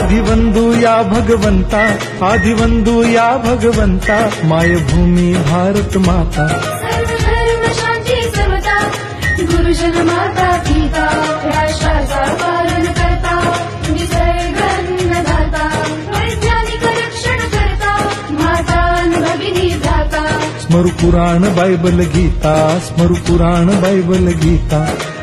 आदिवंदू या भगवंता आदिवंदू या भगवंता मायभूमी भारत माता. गुरुजन माता पिता राष्ट्राचा पालन करता निसर्गन्न दाता वैज्ञानिक रक्षण करता माता न भगिनी भ्राता. स्मरु पुराण बायबल गीता स्मरु पुराण बायबल गीता.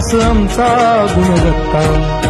ध्यास आमचा गुणवत्ता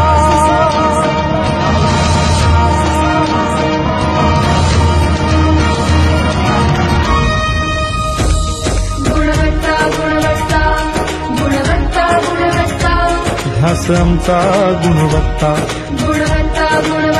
हा श्रमचा आमचा गुणवत्ता. गुणवत्ता गुणवत्ता.